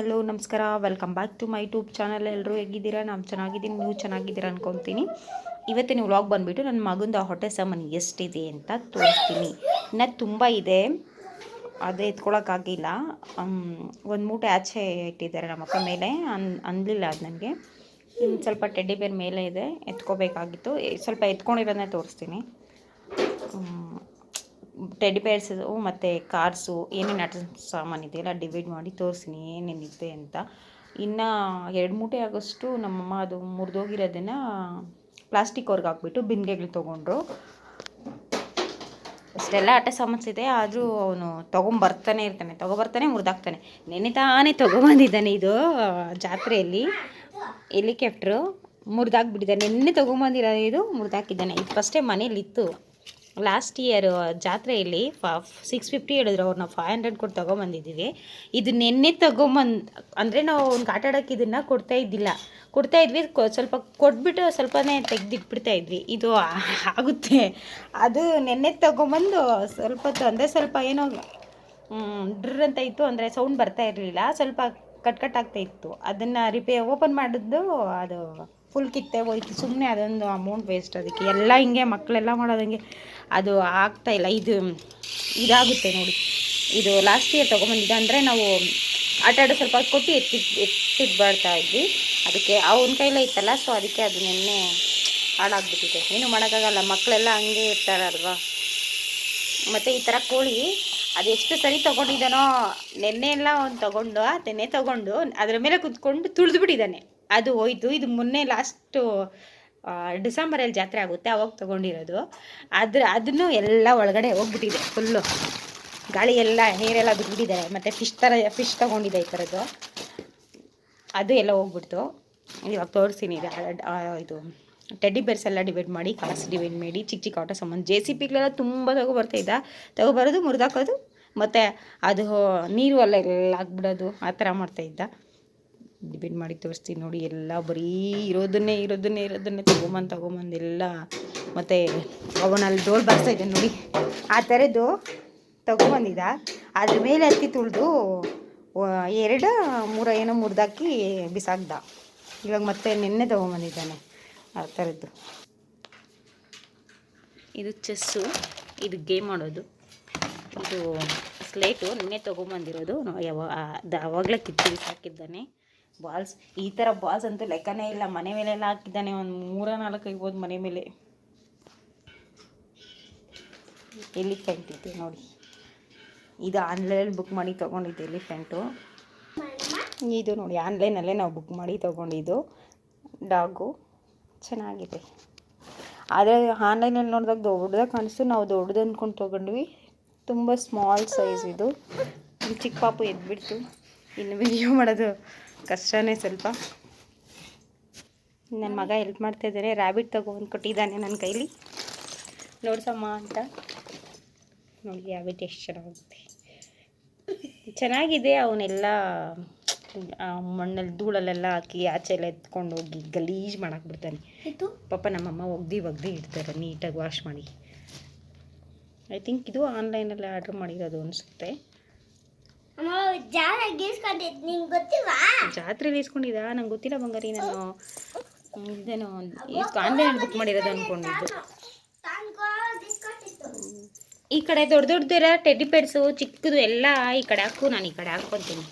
Hello, ನಮಸ್ಕಾರ. Welcome back to my YouTube channel ಎಲ್ಲರೂ ಹೇಗಿದ್ದೀರಾ? ನಾನು ಚೆನ್ನಾಗಿದ್ದೀನಿ. ನೀವು ಚೆನ್ನಾಗಿದ್ದೀರಾ ಅನ್ಕೊತೀನಿ. ಇವತ್ತಿನ ವ್ಲಾಗ್ ಬಂದುಬಿಟ್ಟು ನನ್ನ ಮಗಂದು ಹೊಟ್ಟೆ ಸಾಮಾನು ಎಷ್ಟಿದೆ ಅಂತ ತೋರಿಸ್ತೀನಿ. ನಾ ತುಂಬ ಇದೆ. ಅದು ಎತ್ಕೊಳಕ್ಕಾಗಿಲ್ಲ ಒಂದು ಮೂಟೆ ಆಚೆ ಇಟ್ಟಿದ್ದಾರೆ ನಮ್ಮ ಅಕ್ಕ ಮೇಲೆ. ಅನ್, ಅನ್ಲಿಲ್ಲ ಅದು ನನಗೆ. ಇನ್ನು ಸ್ವಲ್ಪ ಟೆಡ್ಡಿ ಬೇರ್ ಮೇಲೆ ಇದೆ. ಎತ್ಕೋಬೇಕಾಗಿತ್ತು. ಸ್ವಲ್ಪ ಎತ್ಕೊಂಡಿರೋದನ್ನೇ ತೋರಿಸ್ತೀನಿ. ಟೆಡಿ ಬೇರ್ಸು ಮತ್ತು ಕಾರ್ಸು ಏನೇನು ಆಟ ಸಾಮಾನು ಇದೆಯಲ್ಲ ಡಿವೈಡ್ ಮಾಡಿ ತೋರಿಸ್ತೀನಿ, ಏನೇನಿದೆ ಅಂತ. ಇನ್ನು ಎರಡು ಮೂಟೆ ಆಗೋಷ್ಟು ನಮ್ಮಮ್ಮ ಅದು ಮುರಿದೋಗಿರೋದನ್ನು ಪ್ಲಾಸ್ಟಿಕ್ ಅವ್ರಿಗೆ ಹಾಕ್ಬಿಟ್ಟು ಬಿಂದಿಗೆಗಳು ತೊಗೊಂಡ್ರು. ಅಷ್ಟೆಲ್ಲ ಆಟ ಇದೆ, ಆದರೂ ಅವನು ತೊಗೊಂಬರ್ತಾನೆ ಇರ್ತಾನೆ, ತೊಗೊಬರ್ತಾನೆ, ಮುರಿದಾಕ್ತಾನೆ. ನೆನೆ ತಾನೇ ತೊಗೊಂಬಂದಿದ್ದಾನೆ ಇದು, ಜಾತ್ರೆಯಲ್ಲಿ. ಹೆಲಿಕ್ಯಾಪ್ಟ್ರು ಮುರಿದಾಕ್ಬಿಟ್ಟಿದ್ದಾನೆ, ನೆನ್ನೆ ತೊಗೊಂಬಂದಿರೋ ಇದು, ಮುರಿದಾಕಿದ್ದಾನೆ. ಇದು ಫಸ್ಟೇ ಮನೇಲಿತ್ತು. ಲಾಸ್ಟ್ ಇಯರ್ ಜಾತ್ರೆಯಲ್ಲಿ ಫ ಸಿಕ್ಸ್ ಫಿಫ್ಟಿ ಹೇಳಿದ್ರು ಅವ್ರನ್ನ ಫೈವ್ ಹಂಡ್ರೆಡ್ ಕೊಟ್ಟು ತೊಗೊಂಬಂದಿದ್ದೀವಿ. ಇದು ನಿನ್ನೆ ತೊಗೊಂಬಂದು, ಅಂದರೆ ನಾವು ಅವ್ನಿಗೆ ಆಟ ಆಡೋಕೆ ಇದನ್ನು ಕೊಡ್ತಾ ಇದ್ದಿಲ್ಲ. ಕೊಡ್ತಾ ಇದ್ವಿ ಸ್ವಲ್ಪ ಕೊಟ್ಬಿಟ್ಟು ಸ್ವಲ್ಪನೇ ತೆಗ್ದಿಟ್ಬಿಡ್ತಾ ಇದ್ವಿ. ಇದು ಆಗುತ್ತೆ. ಅದು ನೆನ್ನೆ ತೊಗೊಂಬಂದು ಸ್ವಲ್ಪ ಅಂದರೆ ಸ್ವಲ್ಪ ಏನೋ ಡ್ರ ಅಂತ ಇತ್ತು, ಅಂದರೆ ಸೌಂಡ್ ಬರ್ತಾ ಇರಲಿಲ್ಲ. ಸ್ವಲ್ಪ ಕಟ್ ಕಟ್ ಆಗ್ತಾ ಇತ್ತು. ಅದನ್ನು ರಿಪೇ ಓಪನ್ ಮಾಡಿದ್ದು ಅದು ಫುಲ್ ಕಿತ್ತೆ ಹೋಯ್ತು ಸುಮ್ಮನೆ ಅದೊಂದು ಅಮೌಂಟ್ ವೇಸ್ಟ್ ಅದಕ್ಕೆ. ಎಲ್ಲ ಹಿಂಗೆ ಮಕ್ಕಳೆಲ್ಲ ಮಾಡೋದಂಗೆ ಅದು ಆಗ್ತಾ ಇಲ್ಲ. ಇದು ಇದಾಗುತ್ತೆ ನೋಡಿ. ಇದು ಲಾಸ್ಟ್ ಇಯರ್ ತೊಗೊಂಬಂದಿದ್ದೆ ಅಂದರೆ ನಾವು ಆಟ ಆಡೋ ಸ್ವಲ್ಪ ಕೊಟ್ಟು ಎತ್ತಿ ಎತ್ತಿಟ್ಬಾಡ್ತಾ ಇದ್ವಿ. ಅದಕ್ಕೆ ಅವನ ಕೈಲೇ ಇತ್ತಲ್ಲ ಸೊ ಅದಕ್ಕೆ ಅದು ನಿನ್ನೆ ಹಾಳಾಗ್ಬಿಟ್ಟಿದೆ. ಏನು ಮಾಡೋಕ್ಕಾಗಲ್ಲ. ಮಕ್ಕಳೆಲ್ಲ ಹಂಗೆ ಇರ್ತಾರಲ್ವಾ. ಮತ್ತು ಈ ಥರ ಕೋಳಿ, ಅದು ಎಷ್ಟು ಸರಿ ತೊಗೊಂಡಿದ್ದಾನೋ ನೆನ್ನೆ ಎಲ್ಲ ಅವ್ನು ತೊಗೊಂಡು ನೆನ್ನೆ ತೊಗೊಂಡು ಅದರ ಮೇಲೆ ಕುತ್ಕೊಂಡು ತುಳಿದ್ಬಿಟ್ಟಿದ್ದಾನೆ. ಅದು ಹೋಯ್ತು. ಇದು ಮೊನ್ನೆ ಲಾಸ್ಟು ಡಿಸೆಂಬರಲ್ಲಿ ಜಾತ್ರೆ ಆಗುತ್ತೆ. ಅವಾಗ ತೊಗೊಂಡಿರೋದು. ಅದ್ರ ಅದನ್ನು ಎಲ್ಲ ಒಳಗಡೆ ಹೋಗ್ಬಿಟ್ಟಿದೆ ಫುಲ್ಲು ಗಾಳಿ ಎಲ್ಲ ಹೇರೆಲ್ಲ ಬಿಟ್ಟಿದ್ದಾರೆ ಮತ್ತು ಫಿಶ್ ಥರ ಫಿಶ್ ತೊಗೊಂಡಿದೆ ಈ ಥರದ್ದು ಅದು ಎಲ್ಲ ಹೋಗ್ಬಿಡ್ತು. ಇವಾಗ ತೋರಿಸ್ತೀನಿ. ಇದು ಟೆಡ್ಡಿ ಬೇರ್ಸ್ ಎಲ್ಲ ಡಿವೈಡ್ ಮಾಡಿ ಕಾಸು ಡಿವೈಡ್ ಮಾಡಿ ಚಿಕ್ಕ ಚಿಕ್ಕ ಆಟೋ ಸಾಮಾನು ಜೆ ಸಿ ಪಿಗಳೆಲ್ಲ ತುಂಬ ತಗೋಬರ್ತಾ ಇದ್ದ ತಗೊಬರೋದು ಮುರಿದಾಕೋದು, ಮತ್ತು ಅದು ನೀರು ಎಲ್ಲ ಎಲ್ಲ ಹಾಕ್ಬಿಡೋದು, ಆ ಥರ ಮಾಡ್ತಾಯಿದ್ದ ಡಿವೈಡ್ ಮಾಡಿ ತೋರಿಸ್ತೀನಿ ನೋಡಿ, ಎಲ್ಲ ಬರೀ ಇರೋದನ್ನೇ ಇರೋದನ್ನೇ ಇರೋದನ್ನೇ ತೊಗೊಂಬಂದು ತೊಗೊಂಬಂದು ಎಲ್ಲ. ಮತ್ತು ಅವನಲ್ಲಿ ಡೋಲ್ ಬರ್ತಾ ಇದೆ ನೋಡಿ. ಆ ಥರದ್ದು ತೊಗೊಂಬಂದಿದ್ದ ಅದ್ರ ಮೇಲೆ ಹತ್ತಿ ತುಳಿದು ಎರಡು ಮೂರ ಏನೋ ಮುರಿದಾಕಿ ಬಿಸಾಕ್ದ. ಇವಾಗ ಮತ್ತೆ ನಿನ್ನೆ ತೊಗೊಂಬಂದಿದ್ದಾನೆ ಆ ಥರದ್ದು ಇದು ಚೆಸ್ಸು, ಇದು ಗೇಮ್ ಆಡೋದು. ಇದು ಸ್ಲೇಟು, ನಿನ್ನೆ ತೊಗೊಂಬಂದಿರೋದು. ಯಾವ ಆವಾಗಲೇ ಕಿತ್ತು, ಬಿಸಾಕಿದ್ದಾನೆ. ಬಾಲ್ಸ್, ಈ ಥರ ಬಾಲ್ಸ್ ಅಂತೂ ಲೆಕ್ಕನೇ ಇಲ್ಲ. ಮನೆ ಮೇಲೆಲ್ಲ ಹಾಕಿದ್ದಾನೆ ಒಂದು ಮೂರ ನಾಲ್ಕು ಇರ್ಬೋದು ಮನೆ ಮೇಲೆ. ಎಲಿಫೆಂಟ್ ಇದೆ ನೋಡಿ. ಇದು ಆನ್ಲೈನಲ್ಲಿ ಬುಕ್ ಮಾಡಿ ತೊಗೊಂಡಿದ್ದು ಎಲಿಫೆಂಟು ಇದು ನೋಡಿ ಆನ್ಲೈನಲ್ಲೇ ನಾವು ಬುಕ್ ಮಾಡಿ ತೊಗೊಂಡಿದ್ದು ಡಾಗು ಚೆನ್ನಾಗಿದೆ. ಆದರೆ ಆನ್ಲೈನಲ್ಲಿ ನೋಡಿದಾಗ ದೊಡ್ಡದಾಗ ಕಾಣಿಸ್ತು. ನಾವು ದೊಡ್ಡದು ಅಂದ್ಕೊಂಡು ತೊಗೊಂಡ್ವಿ. ತುಂಬ ಸ್ಮಾಲ್ ಸೈಜ್ ಇದು. ಚಿಕ್ಕ ಪಾಪು ಎದ್ಬಿಡ್ತು. ಇನ್ನು ವಿಡಿಯೋ ಮಾಡೋದು ಕಷ್ಟನೇ ಸ್ವಲ್ಪ. ನನ್ನ ಮಗ ಹೆಲ್ಪ್ ಮಾಡ್ತಾ ಇದ್ದಾರೆ ರ್ಯಾಬಿಟ್ ತಗೊಂಡು ಕೊಟ್ಟಿದ್ದಾನೆ ನನ್ನ ಕೈಲಿ. ನೋಡ್ಸಮ್ಮ ಅಂತ. ನೋಡಿ ರ್ಯಾಬಿಟ್ ಎಷ್ಟು ಚೆನ್ನಾಗುತ್ತೆ ಚೆನ್ನಾಗಿದೆ ಅವನ್ನೆಲ್ಲ ಮಣ್ಣಲ್ಲಿ ಧೂಳಲ್ಲೆಲ್ಲ ಹಾಕಿ ಆಚೆ ಎಲ್ಲ ಎತ್ಕೊಂಡು ಹೋಗಿ ಗಲೀಜು ಮಾಡಕ್ಕೆ ಬಿಡ್ತಾನೆ. ಪಾಪ ನಮ್ಮಮ್ಮ ಒಗ್ದು ಒಗ್ದು ಇಡ್ತಾರೆ ನೀಟಾಗಿ ವಾಶ್ ಮಾಡಿ. ಐ ಥಿಂಕ್ ಇದು ಆನ್ಲೈನಲ್ಲಿ ಆರ್ಡ್ರ್ ಮಾಡಿರೋದು ಅನಿಸುತ್ತೆ. ಜಾತ್ರೆಲಿ ಇಸ್ಕೊಂಡಿದ್ದ ನಂಗೆ ಗೊತ್ತಿಲ್ಲ ಬಂಗಾರಿ ನಾನು. ಇದೇನೋ ಆನ್ಲೈನಲ್ಲಿ ಬುಕ್ ಮಾಡಿರೋದು ಗೀಸ್ಕೊಂಡಿತ್ತು. ಈ ಕಡೆ ದೊಡ್ಡ ದೊಡ್ಡದಿರ ಟೆಡ್ಡಿ ಪೇಡ್ಸು ಚಿಕ್ಕದು ಎಲ್ಲ ಈ ಕಡೆ ಹಾಕು ನಾನು ಈ ಕಡೆ ಹಾಕ್ಕೊತೀನಿ.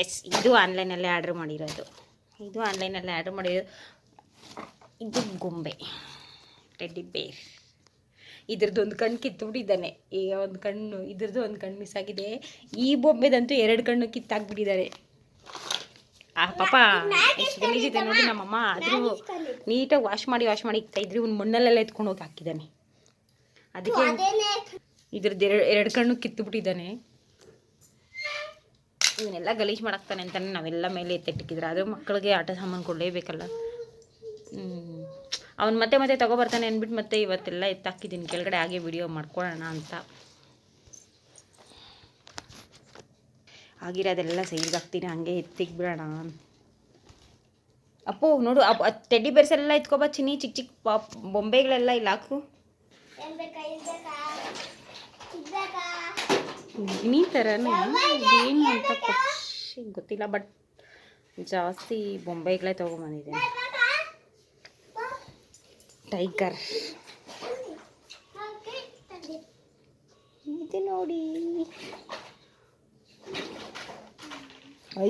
ಎಸ್ ಇದು ಆನ್ಲೈನಲ್ಲೇ ಆರ್ಡ್ರ್ ಮಾಡಿರೋದು. ಇದು ಆನ್ಲೈನಲ್ಲೇ ಆರ್ಡ್ರ್ ಮಾಡಿರೋದು ಇದು ಗೊಂಬೆ ಟೆಡ್ಡಿ ಬೇರ್ ಇದ್ರದ್ದು ಒಂದು ಕಣ್ಣು ಕಿತ್ತುಬಿಟ್ಟಿದ್ದಾನೆ. ಈಗ ಒಂದು ಕಣ್ಣು, ಇದ್ರದ್ದು ಒಂದು ಕಣ್ಣು ಮಿಸ್ ಆಗಿದೆ ಈ ಬೊಂಬೆದಂತೂ ಎರಡು ಕಣ್ಣು ಕಿತ್ತಾಕ್ಬಿಟ್ಟಿದ್ದಾರೆ. ಆ ಪಾಪ, ಎಷ್ಟು ಗಲೀಜಿದೆ ನೋಡಿ ನಮ್ಮಮ್ಮ. ಆದರೂ ನೀಟಾಗಿ ವಾಶ್ ಮಾಡಿ ವಾಶ್ ಮಾಡಿ ಇಕ್ತಾ ಇದ್ರಿ. ಒಂದು ಮಣ್ಣಲ್ಲೆಲ್ಲ ಎತ್ಕೊಂಡು ಹೋಗಿ ಹಾಕಿದ್ದಾನೆ. ಅದಕ್ಕೆ ಇದ್ರದ್ದು ಎರಡು ಎರಡು ಕಣ್ಣು ಕಿತ್ತುಬಿಟ್ಟಿದ್ದಾನೆ. ಇವನ್ನೆಲ್ಲ ಗಲೀಜು ಮಾಡಾಕ್ತಾನೆ ಅಂತಾನೆ ನಾವೆಲ್ಲ ಮೇಲೆ ಎತ್ತಿಟ್ಟಿದ್ರೆ ಆದರೂ ಮಕ್ಕಳಿಗೆ ಆಟ ಸಾಮಾನು ಕೊಡಲೇಬೇಕಲ್ಲ. ಅವ್ನು ಮತ್ತೆ ಮತ್ತೆ ತಗೊಬರ್ತಾನೆ ಅಂದ್ಬಿಟ್ಟು ಮತ್ತೆ ಇವತ್ತೆಲ್ಲ ಎತ್ತಾಕಿದ್ದೀನಿ ಕೆಳಗಡೆ ಹಾಗೆ ವಿಡಿಯೋ ಮಾಡ್ಕೊಳ್ಳೋಣ ಅಂತ. ಆಗಿರೋದೆಲ್ಲ ಸೈಡ್ಗೆ ಹಾಕ್ತೀನಿ ಹಂಗೆ ಎತ್ತಿಗೆ ಬಿಡೋಣ ಅಪ್ಪು, ನೋಡು ಅಪ್ಪ ಟೆಡ್ಡಿ ಬೇರ್ಸ್ ಎಲ್ಲ ಎತ್ಕೊಬಾ ಚಿನ್ನಿ ಚಿಕ್ಕ ಚಿಕ್ಕ ಪಾಪ್ ಬೊಂಬೆಗಳೆಲ್ಲ ಇಲ್ಲಿ ಹಾಕು. ಈ ಥರನೇ ಏನು ಅಂತ ಗೊತ್ತಿಲ್ಲ, ಬಟ್ ಜಾಸ್ತಿ ಬೊಂಬೆಗಳೇ ತೊಗೊಂಬಂದಿದ್ದೇನೆ. ಟೈಗರ್. ಇದು ನೋಡಿ.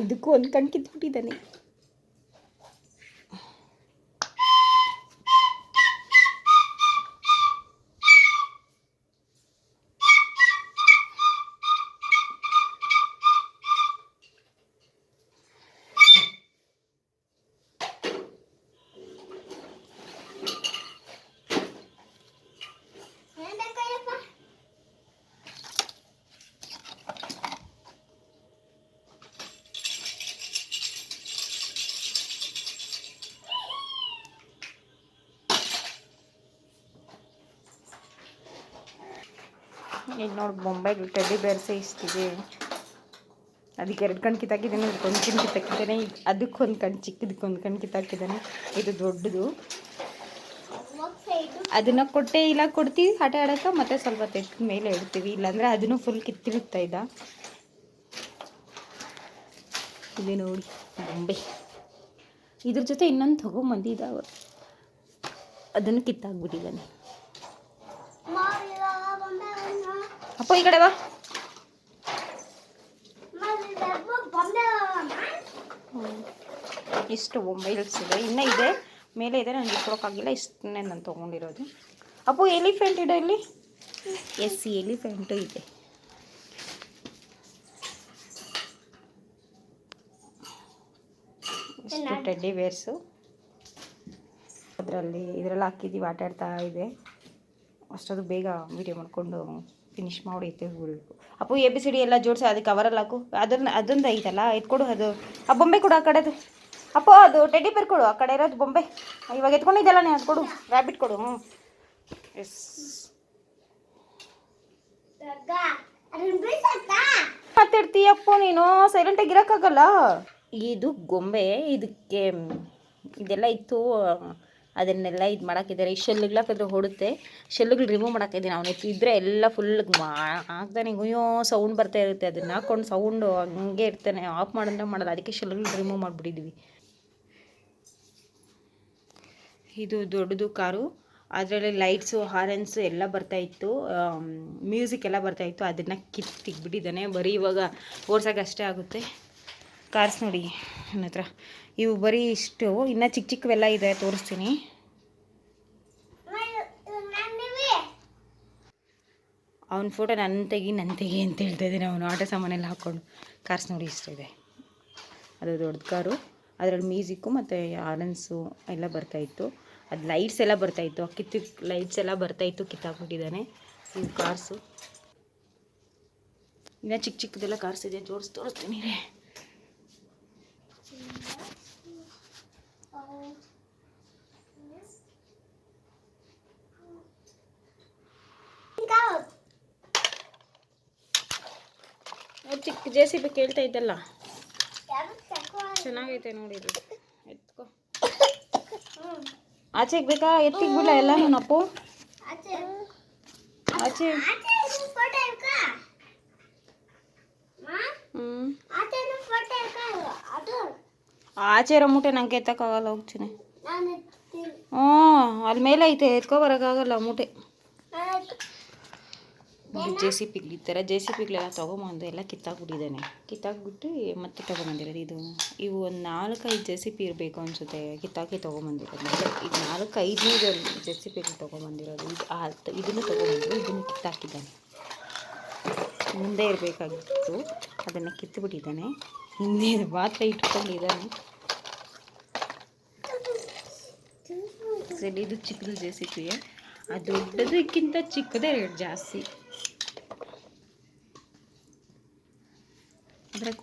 ಇದಕ್ಕೂ ಒಂದು ಕಣ್ ಕಿತ್ಬಿಟ್ಟಿದ್ದಾನೆ. ಈಗ ನೋಡಿ ಬೊಂಬೈಗೆ ಟೆಡ್ಡಿ ಬೇರ್ಸೆ ಇಷ್ಟಿದೆ. ಅದಕ್ಕೆ ಎರಡು ಕಣ್ಣು ಕಿತ್ತಾಕಿದ್ದಾನೆ ಅದಕ್ಕೆ ಒಂದು ಕಣ್ಣು ಕಿತ್ತಾಕಿದ್ದಾನೆ ಅದಕ್ಕೊಂದು ಕಣ್ಣು ಚಿಕ್ಕದಕ್ಕೊಂದು ಕಣ್ಣು ಕಿತ್ತಾಕಿದ್ದಾನೆ. ಇದು ದೊಡ್ಡದು. ಅದನ್ನು ಕೊಟ್ಟೆ ಇಲ್ಲ ಕೊಡ್ತೀವಿ, ಆಟ ಆಡೋಕೆ ಮತ್ತೆ ಸ್ವಲ್ಪ ತೆಗೆದ ಮೇಲೆ ಇಡ್ತೀವಿ, ಇಲ್ಲಾಂದರೆ ಅದನ್ನು ಫುಲ್ ಕಿತ್ತಿರುತ್ತಾ ಇದ್ದ. ಇದೆ ನೋಡಿ ಬೊಂಬೆ ಇದ್ರ ಜೊತೆ ಇನ್ನೊಂದು ತಗೊಂಬಂದಿದ್ದಾವೆ. ಅದನ್ನು ಕಿತ್ತಾಕ್ಬಿಟ್ಟಿದ್ದಾನೆ. ಅಪ್ಪ, ಈ ಕಡೆ ಬಾ. ಇಷ್ಟು ಮೊಬೈಲ್ಸ್ ಇದೆ. ಇನ್ನೂ ಇದೆ. ಮೇಲೆ ಇದೆ. ನನಗೆ ಇಟ್ಕೊಳಕ್ಕಾಗಿಲ್ಲ ಇಷ್ಟನ್ನೇ ನಾನು ತೊಗೊಂಡಿರೋದು. ಅಪ್ಪು ಎಲಿಫೆಂಟ್ ಇದೆ ಇಲ್ಲಿ? ಎಸ್ ಎಲಿಫೆಂಟು ಇದೆ. ಇಷ್ಟು ಟೆಡ್ಡಿ ಬೇರ್ಸು ಅದರಲ್ಲಿ, ಇದರಲ್ಲಿ ಹಾಕಿದ್ದೀವಿ. ಆಟ ಆಡ್ತಾ ಇದೆ. ಅಷ್ಟೊಂದು ಬೇಗ ವೀಡಿಯೋ ಮಾಡಿಕೊಂಡು ಫಿನಿಶ್ ಮಾಡಿ ತೆಗೆದ್ಬಿಡ್ಬೇಕು ಅಪ್ಪು ಎ ಬಿ ಸಿ ಡಿ ಎಲ್ಲ ಜೋಡಿಸಿ ಅದಕ್ಕೆ ಕವರಲ್ಲಿ ಹಾಕು. ಅದನ್ನ ಅದೊಂದು ಐತಲ್ಲ ಎತ್ಕೊಡು ಅದು. ಆ ಬೊಂಬೆ ಕೊಡು ಆ ಕಡೆದು. ಅಪ್ಪ ಅದು ಟೆಡ್ಡಿ ಬೇರ್ ಕೊಡು ಆ ಕಡೆ ಇರೋದು ಬೊಂಬೆ. ಇವಾಗ ಎತ್ಕೊಂಡಿದ್ದೆಲ್ಲ ನೀನು ಅದು ಕೊಡು. ರ್ಯಾಬಿಟ್ ಕೊಡು ಹ್ಞೂ ಎಸ್ ಮಾತಾಡ್ತೀಯಪ್ಪ ನೀನು? ಸೈಲೆಂಟಾಗಿ ಇರೋಕ್ಕಾಗಲ್ಲ? ಇದು ಗೊಂಬೆ ಇದಕ್ಕೆ ಇದೆಲ್ಲ ಇತ್ತು ಅದನ್ನೆಲ್ಲ ಇದು ಮಾಡೋಕ್ಕಿದ್ದಾರೆ ಈ ಶೆಲ್ಗಳಾಕಿದ್ರೆ ಹೊಡುತ್ತೆ. ಶೆಲ್ಲುಗಳು ರಿಮೂವ್ ಮಾಡೋಕ್ಕಿದ್ದೀನಿ ಅವನು. ಇದ್ರೆ ಎಲ್ಲ ಫುಲ್ ಆಗ್ತಾನೆ. ಗುಯ್ಯೋ ಸೌಂಡ್ ಬರ್ತಾ ಇರುತ್ತೆ. ಅದನ್ನ ಹಾಕ್ಕೊಂಡು ಸೌಂಡು ಹಂಗೆ ಇರ್ತಾನೆ. ಆಫ್ ಮಾಡಿದ್ರೆ ಮಾಡೋದು ಅದಕ್ಕೆ ಶೆಲ್ಲುಗಳು ರಿಮೂವ್ ಮಾಡಿಬಿಟ್ಟಿದ್ವಿ. ಇದು ದೊಡ್ಡದು ಕಾರು. ಅದರಲ್ಲಿ ಲೈಟ್ಸು ಹಾರನ್ಸು ಎಲ್ಲ ಬರ್ತಾಯಿತ್ತು ಮ್ಯೂಸಿಕ್ ಎಲ್ಲ ಬರ್ತಾಯಿತ್ತು ಅದನ್ನು ಕಿತ್ತಿಕ್ಬಿಟ್ಟಿದ್ದಾನೆ ಬರೀ ಇವಾಗ ಓಡ್ಸೋಕೆ ಅಷ್ಟೇ ಆಗುತ್ತೆ. ಕಾರ್ಸ್ ನೋಡಿ ನನ್ನ ಹತ್ರ. ಇವು ಬರೀ ಇಷ್ಟು. ಇನ್ನ ಚಿಕ್ಕ ಚಿಕ್ಕವೆಲ್ಲ ಇದೆ, ತೋರಿಸ್ತೀನಿ. ಅವನ ಫೋಟೋ ನನ್ನ ತೆಗಿ ನನ್ನ ತೆಗಿ ಅಂತ ಹೇಳ್ತಾ ಇದ್ದೀನಿ. ಅವನು ಆಟೋ ಸಾಮಾನೆಲ್ಲ ಹಾಕ್ಕೊಂಡು ಕಾರ್ಸ್ ನೋಡಿ ಇಷ್ಟಿದೆ ಅದು ದೊಡ್ಡ ಕಾರು. ಅದರಲ್ಲಿ ಮ್ಯೂಸಿಕ್ಕು ಮತ್ತು ಆರೆನ್ಸು ಎಲ್ಲ ಬರ್ತಾಯಿತ್ತು ಅದು ಲೈಟ್ಸ್ ಎಲ್ಲ ಬರ್ತಾಯಿತ್ತು ಕಿತ್ತು ಲೈಟ್ಸ್ ಎಲ್ಲ ಬರ್ತಾಯಿತ್ತು ಕಿತ್ತಾಕ್ಬಿಟ್ಟಿದ್ದಾನೆ. ಇವು ಕಾರ್ಸು. ಇನ್ನೂ ಚಿಕ್ಕ ಚಿಕ್ಕದೆಲ್ಲ ಕಾರ್ಸ್ ಇದೆ. ಜೋಡಿಸಿ ತೋರಿಸ್ತೀನಿ ಚಿಕ್ಕ ಜೆ ಸಿ ಬಿ ಕೇಳ್ತಾ ಇದ್ದಲ್ಲ. ಚೆನ್ನಾಗೈತೆ ನೋಡಿ ಇದು. ಎತ್ಕೋ. ಆಚೆಗೆ ಬೇಕಾ? ಎತ್ತಿಗೆ ಬಿಡ ಎಲ್ಲ ಅಪ್ಪು ಆಚೆ. ಹ್ಞೂ ಆಚೆ ಇರೋ ಮೂಟೆ ನಂಗೆ ಎತ್ತಕ್ಕಾಗಲ್ಲ ಹೋಗ್ತೀನಿ. ಹ್ಞೂ ಅಲ್ಲಿ ಮೇಲೆ ಐತೆ ಎತ್ಕೊ ಬರೋಕ್ಕಾಗಲ್ಲ ಮೂಟೆ. ಜೆ ಸಿ ಪಿಗ್ಲಿ ಈ ಥರ ಜೆ ಸಿ ಪಿಗ್ಲೆಲ್ಲ ತೊಗೊಂಬಂದು ಎಲ್ಲ ಕಿತ್ತಾಕ್ಬಿಟ್ಟಿದ್ದಾನೆ. ಕಿತ್ತಾಕ್ಬಿಟ್ಟು ಮತ್ತೆ ತೊಗೊಂಬಂದಿರೋದು ಇದು. ಇವು ಒಂದು ನಾಲ್ಕೈದು ಜೆ ಸಿ ಪಿ ಇರಬೇಕು ಅನಿಸುತ್ತೆ. ಕಿತ್ತಾಕಿ ತೊಗೊಂಬಂದಿರೋದು. ಈಗ ನಾಲ್ಕು ಐದನೇ ಜೆ ಸಿ ಪಿಗಳು ತೊಗೊಂಬಂದಿರೋದು. ಇದು ಆ ಇದನ್ನು ತೊಗೊಂಬಂದು ಇದನ್ನು ಕಿತ್ತಾಕಿದ್ದಾನೆ ಮುಂದೆ ಇರಬೇಕಾಗಿತ್ತು. ಅದನ್ನು ಕಿತ್ತುಬಿಟ್ಟಿದ್ದಾನೆ ಹಿಂದೆ ಮಾತ್ರ ಇಟ್ಕೊಂಡಿದ್ದಾನೆ. ಸರಿ ಇದು ಚಿಕ್ಕದು ಜೆ ಸಿ ಪಿಯೇ ಆ ದೊಡ್ಡದಕ್ಕಿಂತ ಚಿಕ್ಕದೇ ರೇಟ್ ಜಾಸ್ತಿ.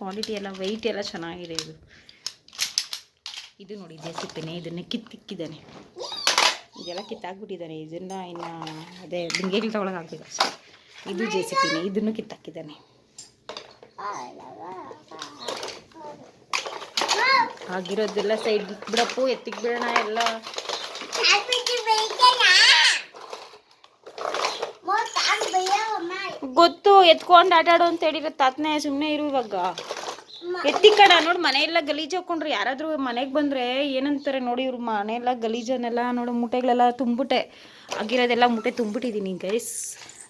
ಕ್ವಾಲಿಟಿ ಎಲ್ಲ ವೆಯ್ಟ್ ಎಲ್ಲ ಚೆನ್ನಾಗಿದೆ ಇದು. ಇದು ನೋಡಿ ಜೆ ಸಿ ಪಿನೇ ಇದನ್ನು ಕಿತ್ತಿಕ್ಕಿದ್ದಾನೆ ಇದೆಲ್ಲ ಕಿತ್ತಾಕ್ಬಿಟ್ಟಿದ್ದಾನೆ. ಇದನ್ನು ಇನ್ನು ಅದೇ ಬಿಂಗೆಗಳು ತೊಗೊಳಗೆ ಅಷ್ಟೇ. ಇದು ಜೆ ಸಿ ಪಿನೇ ಇದನ್ನು ಕಿತ್ತಾಕಿದ್ದಾನೆ. ಆಗಿರೋದೆಲ್ಲ ಸೈಡ್ ಬಿಡಪ್ಪು ಎತ್ತಿಗೆ ಬಿಡೋಣ ಎಲ್ಲ ಗೊತ್ತು, ಎತ್ಕೊಂಡು ಆಟಾಡು ಅಂತ ಹೇಳಿರೋ ತಾತನೇ ಸುಮ್ಮನೆ ಇರು ಇವಾಗ. ಎತ್ತಿ ನೋಡಿ ಮನೆ ಮನೆಯೆಲ್ಲ ಗಲೀಜು ಹಾಕೊಂಡ್ರೆ. ಯಾರಾದರೂ ಮನೆಗೆ ಬಂದರೆ ಏನಂತಾರೆ ನೋಡಿ ಇವ್ರು ಮನೆಯೆಲ್ಲ ಗಲೀಜನ್ನೆಲ್ಲ ನೋಡು, ಮೂಟೆಗಳೆಲ್ಲ ತುಂಬಿಟ್ಟೆ ಆಗಿರೋದೆಲ್ಲ ಮೂಟೆ ತುಂಬಿಟ್ಟಿದ್ದೀನಿ ಗೈಸ್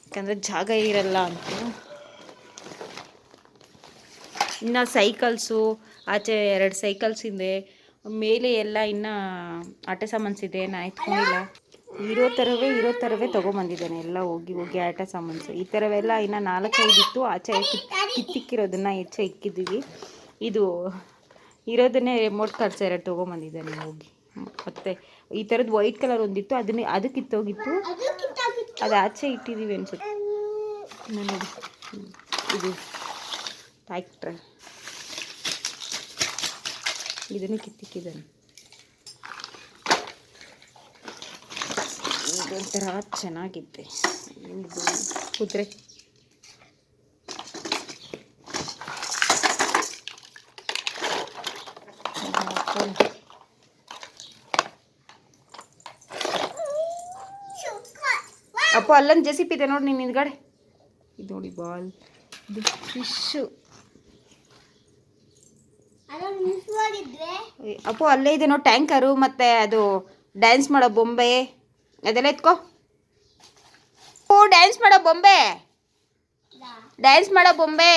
ಯಾಕಂದರೆ ಜಾಗ ಇರಲ್ಲ ಅಂತ. ಇನ್ನ ಸೈಕಲ್ಸು ಆಚೆ ಎರಡು ಸೈಕಲ್ಸ್ ಇದೆ ಮೇಲೆ ಎಲ್ಲ ಇನ್ನ ಆಟ ಸಾಮಾನ್ಸ್ ಇದೆ, ನಾ ಎತ್ಕೊಂಡಿಲ್ಲ. ಇರೋ ಥರವೇ ಇರೋ ಥರವೇ ತೊಗೊಂಬಂದಿದ್ದಾನೆ. ಎಲ್ಲ ಹೋಗಿ ಹೋಗಿ ಆಟ ಸಾಮಾನ್ಸು. ಈ ಥರವೆಲ್ಲ ಇನ್ನು ನಾಲ್ಕೈದು ಇತ್ತು ಆಚೆ ಕಿತ್ತಿಕ್ಕಿರೋದನ್ನು ಹೆಚ್ಚೆ ಇಕ್ಕಿದ್ದೀವಿ ಇದು ಇರೋದನ್ನೇ ರಿಮೋಟ್ ಕಾರ್ಡ್ಸ್ ಎರಡು ತೊಗೊಂಬಂದಿದ್ದಾನೆ ಹೋಗಿ. ಮತ್ತೆ ಈ ಥರದ್ದು ವೈಟ್ ಕಲರ್ ಒಂದಿತ್ತು. ಅದನ್ನೇ, ಅದು ಕಿತ್ತೋಗಿತ್ತು. ಅದು ಆಚೆ ಇಟ್ಟಿದ್ದೀವಿ ಅನ್ಸುತ್ತೆ. ನನಗೆ. ಇದು ಟ್ರ್ಯಾಕ್ಟ್ರ್ ಇದನ್ನು ಕಿತ್ತಿಕ್ಕಿದ್ದಾನೆ. ಇದೊಂಥರ ಚೆನ್ನಾಗಿದೆ ಇದು ಕುದುರೆ. ಅಪ್ಪ, ಅಲ್ಲೊಂದು ಜೆಸಿಪ್ ಇದೆ ನೋಡಿ ನೀನು ಹಿಂದ್ಗಡೆ ಇದು ನೋಡಿ ಬಾಲ್. ಇದು ಫಿಶ್ಶು ಅಪ್ಪು, ಅಲ್ಲೇ ಇದೆ ನೋಡಿ ಟ್ಯಾಂಕರು, ಮತ್ತು ಅದು ಡ್ಯಾನ್ಸ್ ಮಾಡೋ ಬೊಂಬೆ. ಅದೆಲ್ಲ ಎತ್ಕೋ. ಓ ಡ್ಯಾನ್ಸ್ ಮಾಡೋ ಬೊಂಬೆ. ಡ್ಯಾನ್ಸ್ ಮಾಡೋ ಬೊಂಬೆ.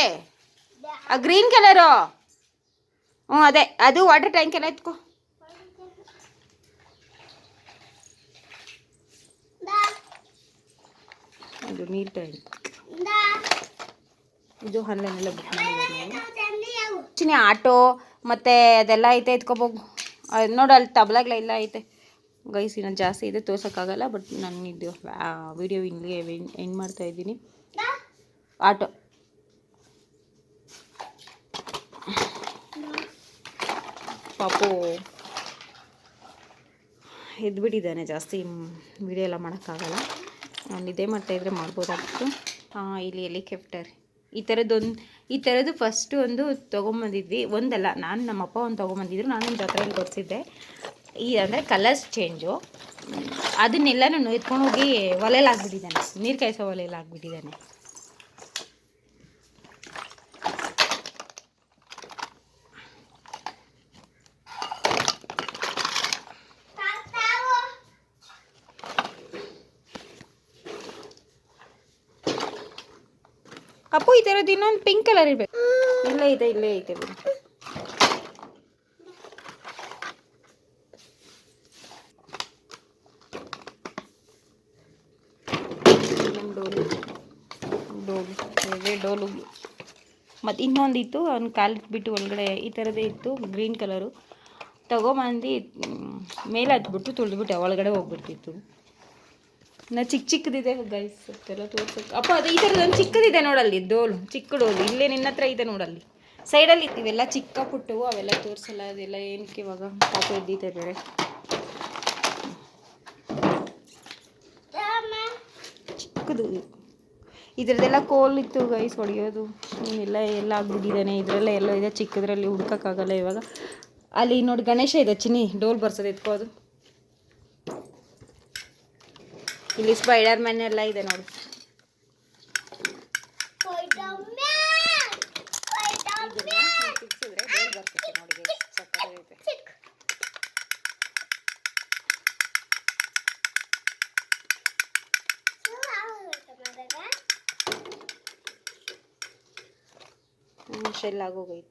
ಆ ಗ್ರೀನ್ ಕಲರು ಹ್ಞೂ, ಅದೇ, ಅದು ವಾಟರ್ ಟ್ಯಾಂಕ್ ಎಲ್ಲ ಎತ್ಕೋ. ಅದು ನೀರು ಟ್ಯಾಂಕ್ ಇದು ಆನ್ಲೈನೆಲ್ಲ ಬುಕ್ ಮಾಡಿದ್ದೀನಿ ಆಟೋ, ಮತ್ತು ಅದೆಲ್ಲ ಐತೆ ಎತ್ಕೊಬೋಗು ಅದು ನೋಡು, ಅಲ್ಲಿ ತಬಲಾಗಳೆಲ್ಲ ಐತೆ. ಗೈಸ್ ಇನ್ನೂ ಜಾಸ್ತಿ ಇದೆ, ತೋರ್ಸೋಕ್ಕಾಗಲ್ಲ ಬಟ್ ನಾನು ಇದು ವಿಡಿಯೋ ಇಲ್ಲಿಗೆ ಎಂಡ್ ಮಾಡ್ತಾ ಇದ್ದೀನಿ. ಆಟೋ. ಪಾಪು ಎದ್ಬಿಟ್ಟಿದ್ದಾನೆ ಜಾಸ್ತಿ ವಿಡಿಯೋ ಎಲ್ಲ ಮಾಡೋಕ್ಕಾಗಲ್ಲ. ನಾನು ಇದೇ ಮಾಡ್ತಾಯಿದ್ರೆ ಮಾಡ್ಬೋದಾಗಿತ್ತು. ಹಾಂ ಇಲ್ಲಿ ಹೆಲಿಕಾಪ್ಟರ್ ಈ ಥರದ್ದೊಂದು ಈ ಥರದ್ದು ಫಸ್ಟು ಒಂದು ತೊಗೊಂಬಂದಿದ್ವಿ, ಒಂದಲ್ಲ, ನಾನು ನಮ್ಮ ಅಪ್ಪ ಒಂದು ತೊಗೊಂಬಂದಿದ್ರು, ನಾನು ಜಾತ್ರೆಯಲ್ಲಿ ತೋರಿಸಿದ್ದೆ. ಈ ಅಂದರೆ ಕಲರ್ಸ್ ಚೇಂಜು ಅದನ್ನೆಲ್ಲನೂ ಎತ್ಕೊಂಡು ಹೋಗಿ ಒಲೆಯಲ್ಲಿ ಹಾಕ್ಬಿಟ್ಟಿದ್ದಾನೆ. ನೀರು ಕಾಯಿಸೋ ಒಲೆಯಲ್ಲಿ ಹಾಕ್ಬಿಟ್ಟಿದ್ದಾನೆ. ಅಪ್ಪು, ಈ ಥರದ್ದು ಇನ್ನೊಂದು ಪಿಂಕ್ ಕಲರ್ ಇರಬೇಕು. ಇಲ್ಲೇ ಇದೆ, ಇಲ್ಲೇ ಐತೆ ಬಿಡು ಇನ್ನೊಂದು ಡೋಲು ಡೋಲು ಇದೇ ಮತ್ತು ಮತ್ತು ಇನ್ನೊಂದಿತ್ತು ಅವ್ನ ಕಾಲಿಗೆ ಬಿಟ್ಟು ಒಳಗಡೆ ಈ ಥರದೇ ಇತ್ತು, ಗ್ರೀನ್ ಕಲರು. ತಗೊಂಬಂದು ಮೇಲೆ ಹತ್ಬಿಟ್ಟು ತುಳಿದ್ಬಿಟ್ಟೆ, ಒಳಗಡೆ ಹೋಗ್ಬಿಡ್ತಿತ್ತು. ನಾ ಚಿಕ್ಕ ಚಿಕ್ಕದಿದೆ ಗೈಸ್ ಎಲ್ಲ ತೋರ್ಸಕ್ಕೆ ಅಪ್ಪ, ಅದು ಈ ಥರದೊಂದು ಚಿಕ್ಕದಿದೆ ನೋಡಲ್ಲಿ ಡೋಲು ಚಿಕ್ಕ ಡೋಲು. ಇಲ್ಲೇ ನಿನ್ನ ಹತ್ರ ಇದೆ ನೋಡಲ್ಲಿ. ಸೈಡಲ್ಲಿ ಇವೆಲ್ಲ ಚಿಕ್ಕ ಪುಟ್ಟವು, ಅವೆಲ್ಲ ತೋರಿಸಲ್ಲ, ಅದೆಲ್ಲ ಏನಕ್ಕೆ ಇವಾಗ ಪಾಪ ಇದ್ದಿದೆ ಬೇರೆ ಚಿಕ್ಕದು. ಇದ್ರದ್ದೆಲ್ಲ ಕೋಲ್ ಇತ್ತು ಗೈಸ್ ಹೊಡೆಯೋದು. ಎಲ್ಲ ಎಲ್ಲ ಆಗ್ಬಿಟ್ಟಿದ್ದಾನೆ ಇದ್ರಲ್ಲ ಎಲ್ಲ ಇದೆ, ಚಿಕ್ಕದ್ರಲ್ಲಿ ಹುಡ್ಕೋಕ್ಕಾಗಲ್ಲ ಇವಾಗ. ಅಲ್ಲಿ ನೋಡಿ, ಗಣೇಶ ಇದೆ ಚಿನಿ ಡೋಲ್ ಬರ್ಸೋದು ಎತ್ಕೋದು ಇಲ್ಲಿ ಸ್ಪೈಡರ್ ಮ್ಯಾನ್ ಎಲ್ಲ ಇದೆ ನೋಡಿ. telago goitu